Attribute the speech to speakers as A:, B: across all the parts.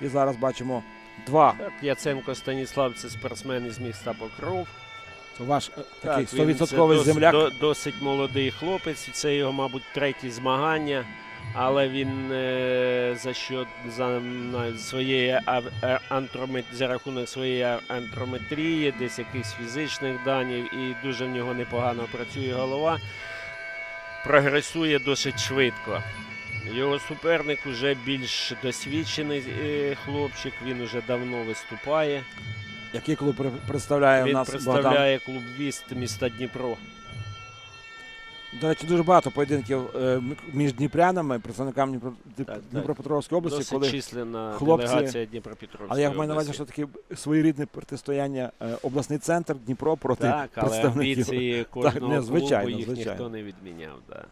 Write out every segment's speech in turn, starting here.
A: І зараз бачимо два.
B: Так, Яценко Станіслав це спортсмен із міста Покров.
A: Це ваш е, такий
B: Так,
A: 100%
B: дос-
A: земляк.
B: до- досить молодий хлопець. Це його, мабуть, треті змагання. Але він е, за що за на, своєї ав- е, антромет, за рахунок своєї антрометрії, десь якихось фізичних данів, і дуже в нього непогано працює голова. Прогресує досить швидко. Його суперник вже більш досвідчений е, хлопчик, він уже давно виступає.
A: Який клуб представляє
B: Він
A: нас Богдан?
B: представляє клуб Віст міста Дніпро.
A: До речі, дуже багато поєдинків е, між дніпрянами, представниками Дніпро...
B: Так.
A: Дніпропетровської області,
B: Досить
A: коли
B: численна
A: хлопці-
B: делегація Дніпропетровської
A: але я маю на увазі, що таке своєрідне протистояння е, обласний центр Дніпро проти
B: Так, але
A: представників.
B: амбіції кожного
A: не, звичайно,
B: клубу їх
A: звичайно.
B: ніхто не відміняв. Да.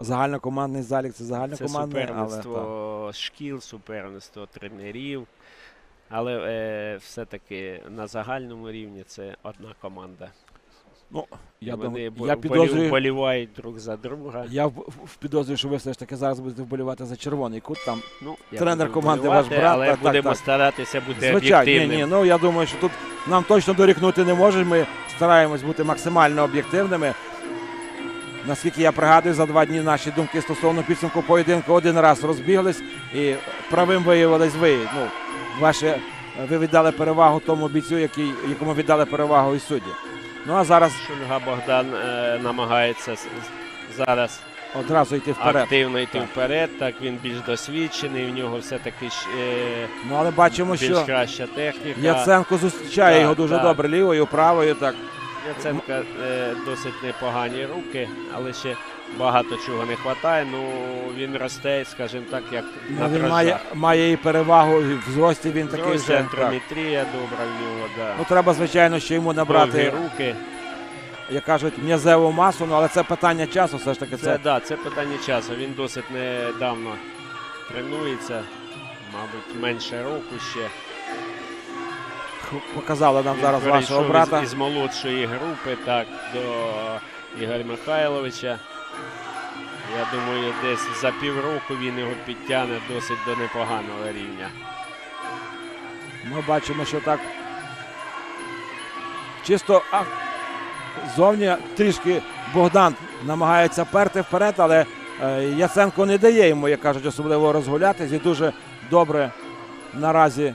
A: Загальнокомандний залік це
B: Це
A: загальнокомандний, але так.
B: суперництво шкіл, суперництво тренерів. Але е, все-таки на загальному рівні це одна команда.
A: Ну, я,
B: вони
A: я підозрюю,
B: вболівають друг за друга.
A: я в, в підозрюю, що ви все ж таки зараз будете вболівати за червоний кут. Там
B: Ну,
A: тренер команди ваш брат,
B: Але
A: так,
B: будемо
A: так.
B: старатися бути
A: Звичайно, ні, ні. Ну я думаю, що тут нам точно дорікнути не може. Ми стараємось бути максимально об'єктивними. Наскільки я пригадую, за два дні наші думки стосовно підсумку поєдинку один раз розбіглись і правим виявились ви. Ну, ваше, ви віддали перевагу тому бійцю, який, якому віддали перевагу і судді. Ну а зараз
B: Шульга Богдан е, намагається зараз
A: одразу йти вперед.
B: активно йти
A: Так.
B: вперед. Так він більш досвідчений, в нього все-таки е,
A: Ну але бачимо,
B: більш
A: що
B: краща техніка.
A: Яценко зустрічає
B: Так,
A: його дуже
B: так.
A: добре лівою, правою. Так.
B: Яценка е, досить непогані руки, але ще багато чого не вистачає. Ну він росте, скажімо так, як
A: Ну,
B: на
A: він має, має і перевагу і в зрості. Він такий. Так.
B: антрометрія добра в нього, да.
A: Ну треба, звичайно, ще йому
B: Довгі
A: набрати,
B: руки.
A: як кажуть, м'язеву масу, ну але це питання часу, все ж таки.
B: Це,
A: Це
B: да, це питання часу. Він досить недавно тренується, мабуть, менше року ще.
A: Показало нам
B: Він
A: зараз вашого брата.
B: Із, із молодшої групи так, до Ігоря Михайловича. Я думаю, десь за півроку він його підтягне досить до непоганого рівня.
A: Ми бачимо, що так чисто а, зовні трішки Богдан намагається перти вперед, але е, Яценко не дає йому, як кажуть, особливо розгулятись і дуже добре наразі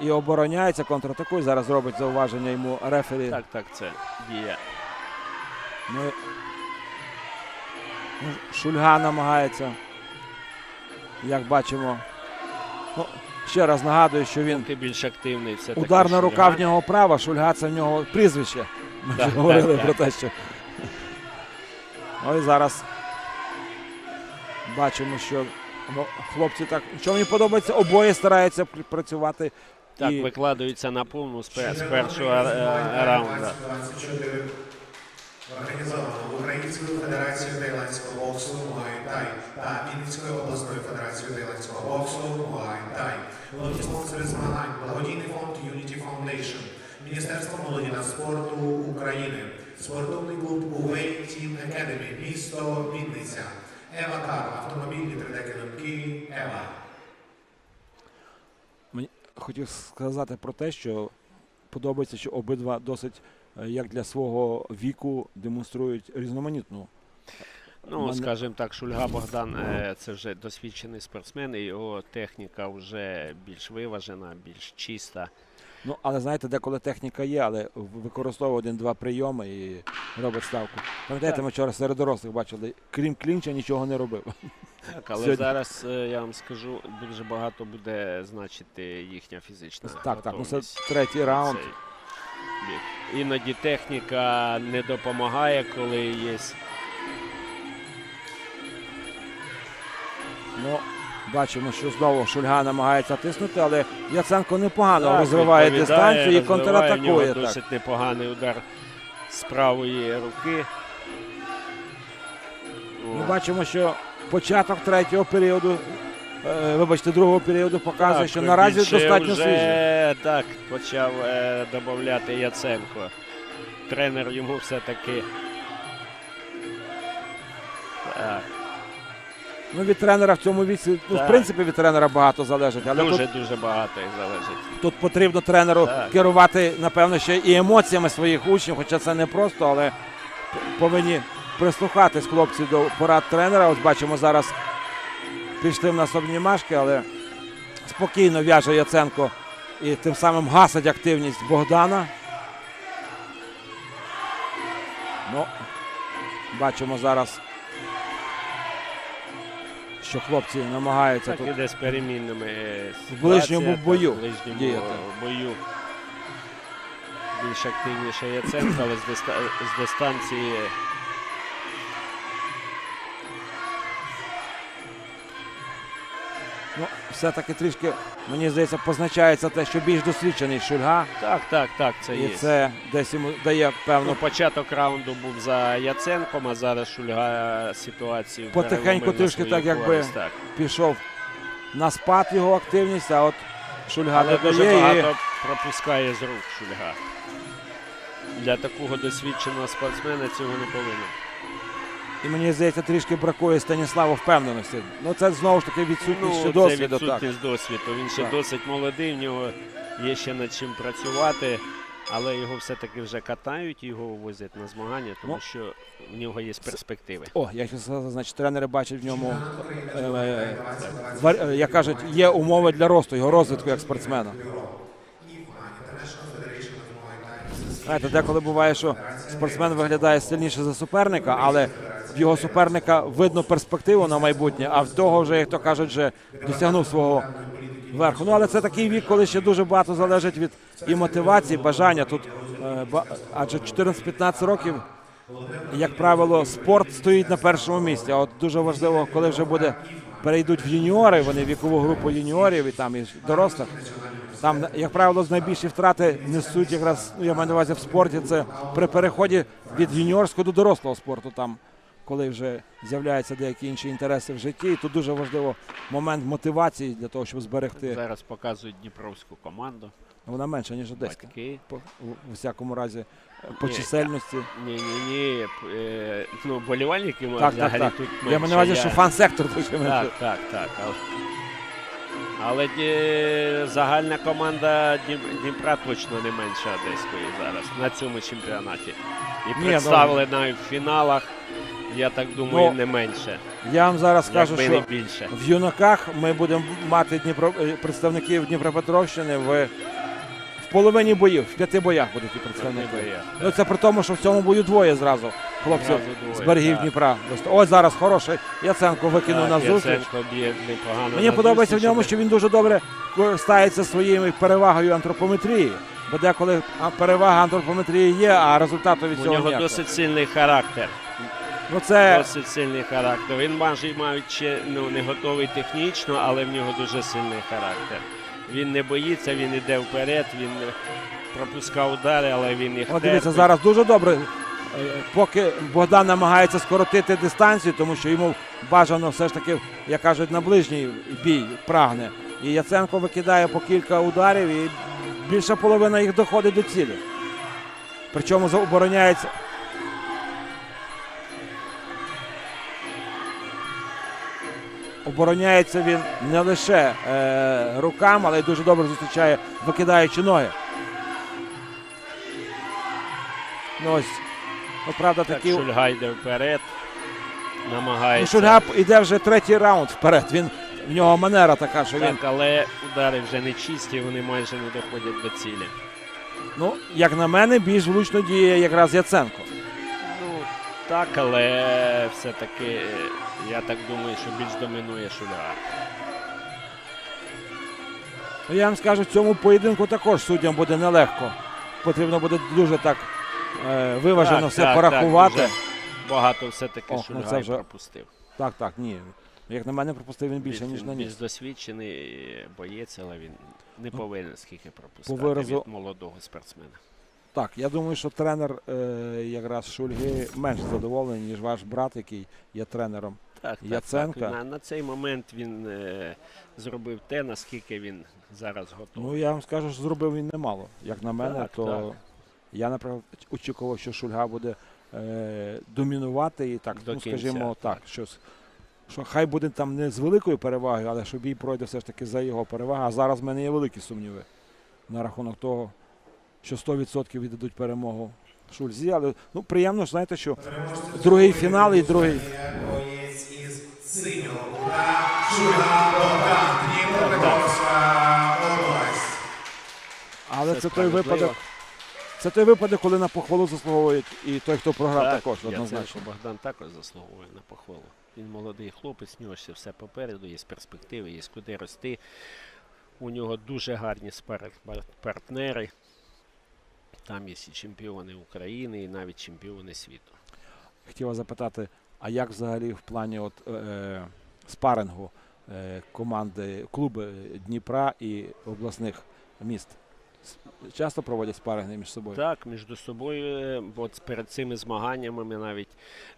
A: і обороняється, контратакує. Зараз робить зауваження йому рефері.
B: Так, так, це діє.
A: Ну, ну, Шульга намагається, як бачимо. Ну, ще раз нагадую, що він
B: Ти більш активний. Все
A: ударна рука в нього права, Шульга це в нього прізвище. Ми
B: Так,
A: вже говорили
B: так,
A: про
B: так.
A: те, що. Ну і зараз бачимо, що ну, хлопці так. Що мені подобається, обоє стараються працювати.
B: Так,
A: і
B: викладаються на повну з, першого е, раунда.
C: 24 організовано Українською федерацією тайландського боксу Муай Тай та Вінницькою обласною федерацією тайландського боксу Муай Тай. Головні спонсори змагань благодійний фонд Unity Foundation, Міністерство молоді та спорту України, спортивний клуб Увей Team Academy, місто Вінниця, Ева Кар, автомобільні 3D-килимки Ева.
A: Мені хотів сказати про те, що подобається, що обидва досить, е, як для свого віку, демонструють різноманітну.
B: Ну, скажімо так, Шульга Богдан е, це вже досвідчений спортсмен, і його техніка вже більш виважена, більш чиста.
A: Ну, але знаєте, деколи техніка є, але використовує один-два прийоми і робить ставку. Пам'ятаєте, ми вчора серед дорослих бачили, крім клінча нічого не робив.
B: Так, але
A: Сьогодні-
B: зараз е, я вам скажу, дуже багато буде значити їхня фізична.
A: Так, так, ну це третій раунд.
B: Цей. Іноді техніка не допомагає, коли є.
A: Ну, бачимо, що знову Шульга намагається тиснути, але Яценко непогано
B: Так,
A: розриває дистанцію і контратакує.
B: нього
A: Так.
B: Досить непоганий удар з правої руки.
A: Ми
B: О.
A: бачимо, що початок третього періоду, е, вибачте, другого періоду показує,
B: Так,
A: що наразі достатньо
B: вже,
A: свіжий.
B: Так, почав е, додати Яценко. Тренер йому все-таки. Так.
A: Ну, від тренера в цьому віці, ну, в
B: Так.
A: принципі, від тренера багато залежить, але тут,
B: Дуже-дуже багато їх залежить.
A: тут потрібно тренеру
B: Так.
A: керувати, напевно, ще і емоціями своїх учнів, хоча це не просто, але п- повинні прислухатись хлопці до порад тренера. Ось бачимо зараз пішли в нас обнімашки, але спокійно в'яже Яценко і тим самим гасить активність Богдана. Ну, бачимо зараз, що хлопці намагаються
B: Так
A: тут.
B: іде з перемінними е,
A: В ближньому бою
B: В ближньому
A: діяти.
B: бою більш активніше Яценко, але з дистанції
A: Ну, все-таки трішки, мені здається, позначається те, що більш досвідчений Шульга.
B: так, так, так, це
A: І
B: є.
A: це десь йому дає
B: Ну, початок раунду був за Яценком, а зараз Шульга ситуацію
A: Потихеньку
B: переломив на
A: трішки
B: свою
A: так, якби
B: користь, так.
A: пішов на спад його активність, а от Шульга
B: Але дуже
A: додає. І...
B: багато пропускає з рук Шульга. Для такого досвідченого спортсмена цього не повинно.
A: І мені здається, трішки бракує Станіславу впевненості. Ну це знову ж таки відсутність ще
B: це
A: досвіду. Так.
B: досвіду. Він ще
A: Так.
B: досить молодий, в нього є ще над чим працювати, але його все-таки вже катають, його возять на змагання, тому
A: Ну,
B: що в нього є перспективи.
A: О, я сказав, значить, тренери бачать в ньому, е, е, е, як кажуть, є умови для росту, його розвитку як спортсмена. Знаєте, деколи буває, що спортсмен виглядає сильніше за суперника, але в його суперника видно перспективу на майбутнє, а в того вже, як то кажуть, вже досягнув свого верху. Ну але це такий вік, коли ще дуже багато залежить від і мотивації, бажання. Тут е, адже 14-15 років, як правило, спорт стоїть на першому місці. А от дуже важливо, коли вже буде перейдуть в юніори, вони вікову групу юніорів і там і дорослих. Там, як правило, найбільші втрати несуть якраз, ну, я маю на увазі в спорті, це при переході від юніорського до дорослого спорту, там, коли вже з'являються деякі інші інтереси в житті. І тут дуже важливо момент мотивації для того, щоб зберегти.
B: Зараз показують Дніпровську команду.
A: Вона менша, ніж одеська.
B: Батьки.
A: По, у- всякому разі, по
B: Ні,
A: чисельності.
B: Ні, ні, ні. е, Ну, болівальники
A: Так, так,
B: взагалі
A: так.
B: тут
A: Я маю на
B: менше.
A: увазі, що фан-сектор дуже менше.
B: Так, так, так. Але, але е, загальна команда Дніпра точно не менша Одеської зараз на цьому чемпіонаті. І представлена в фіналах, я так думаю,
A: Ну,
B: не менше.
A: Я вам зараз скажу, що
B: не більше.
A: В юнаках ми будемо мати Дніпро... е, представників Дніпропетровщини в... в половині боїв, в п'яти боях будуть і представники.
B: Боях,
A: Ну це при тому, що в цьому бою двоє зразу хлопців з берегів
B: так.
A: Дніпра. Ось зараз хороший Яценко викинув на зустріч. Мені подобається в ньому, що він дуже добре користається своєю перевагою антропометрії. Бо деколи перевага антропометрії є, а результату від
B: У
A: цього
B: нього
A: ніякого.
B: досить сильний характер.
A: Ну це
B: Досить сильний характер. Він майже мають ще ну, не готовий технічно, але в нього дуже сильний характер. Він не боїться, він йде вперед, він пропускав удари, але він їх
A: От дивіться,
B: терпить.
A: зараз дуже добре. е, Поки Богдан намагається скоротити дистанцію, тому що йому бажано все ж таки, як кажуть, на ближній бій прагне. І Яценко викидає по кілька ударів, і більша половина їх доходить до цілі. Причому обороняється. Обороняється він не лише е, руками, але й дуже добре зустрічає, викидаючи ноги. Ну ось, ну, правда,
B: Так. Шульга йде вперед,
A: Ну,
B: намагається.
A: Шульга йде вже третій раунд вперед. Він в нього манера така, що він.
B: Так, але удари вже не чисті, вони майже не доходять до цілі.
A: Ну, як на мене, більш влучно діє якраз Яценко.
B: Ну, так, але все-таки я так думаю, що більш домінує Шульга.
A: Ну, я вам скажу, в цьому поєдинку також суддям буде нелегко. Потрібно буде дуже так е, виважено
B: Так,
A: все
B: так,
A: порахувати.
B: Так, багато все-таки
A: ну
B: Шульга
A: вже
B: пропустив.
A: Так, так, ні. Як на мене, пропустив він більше, ніж
B: він
A: наніс.
B: більш досвідчений боєць, але він не повинен скільки пропускати
A: Ну, виразу-
B: від молодого спортсмена.
A: Так, я думаю, що тренер е, якраз Шульги менш задоволений, ніж ваш брат, який є тренером.
B: Так, так,
A: Яценка.
B: Так. На, на цей момент він е, зробив те, наскільки він зараз готовий.
A: Ну, я вам скажу, що зробив він немало. Як на мене,
B: Так,
A: то
B: так.
A: я, наприклад, очікував, що Шульга буде е, домінувати і так,
B: До
A: ну,
B: кінця,
A: скажімо, так,
B: так.
A: щось що хай буде там не з великою перевагою, але що бій пройде все ж таки за його перевагу. А зараз в мене є великі сумніви на рахунок того, що 100% віддадуть перемогу Шульзі. Але ну, приємно, знаєте, що другий фінал і другий. Але це, той випадок. Це той випадок, коли на похвалу заслуговують і той, хто програв,
B: Так,
A: також однозначно.
B: що Богдан також заслуговує на похвалу. Він молодий хлопець, в нього ще все попереду, є перспективи, є куди рости. У нього дуже гарні спар- партнери. Там є і чемпіони України, і навіть чемпіони світу.
A: Хотів запитати, а як взагалі в плані от, е, спарингу е, команди, клуби Дніпра і обласних міст? Часто проводять спаринги між собою?
B: Так, між собою, е, от перед цими змаганнями ми навіть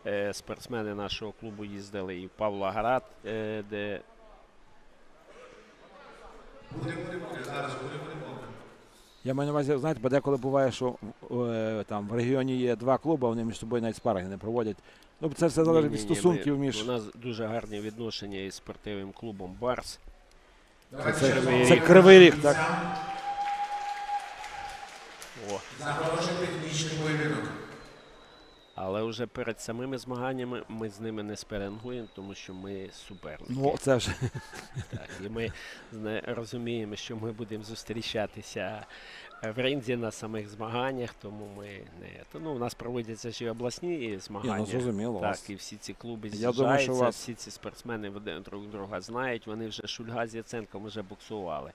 B: е, спортсмени нашого клубу їздили і в Павлоград, е, де
C: Буде, буде, буде, зараз буде, буде, буде.
A: Я маю на увазі, знаєте, бо деколи буває, що е, там в регіоні є два клуби, вони між собою навіть спаринги не проводять. Ну, це все залежить від стосунків
B: ми-
A: між.
B: У нас дуже гарні відношення із спортивним клубом Барс.
A: Це,
C: Це-
A: це
B: Ріг.
A: Кривий Ріг, так.
B: О,
C: технічний поєдинок.
B: Але вже перед самими змаганнями ми з ними не сперенгуємо, тому що ми суперники.
A: Ну, це вже
B: Так, і ми розуміємо, що ми будемо зустрічатися в ринзі на самих змаганнях, тому ми не. То, ну, у нас проводяться ще й обласні
A: Ні, ну,
B: змагання.
A: зрозуміло.
B: Так,
A: вас.
B: і всі ці клуби з'їжджаються,
A: вас-
B: всі ці спортсмени друг друга знають, вони вже Шульга з Яценком вже боксували.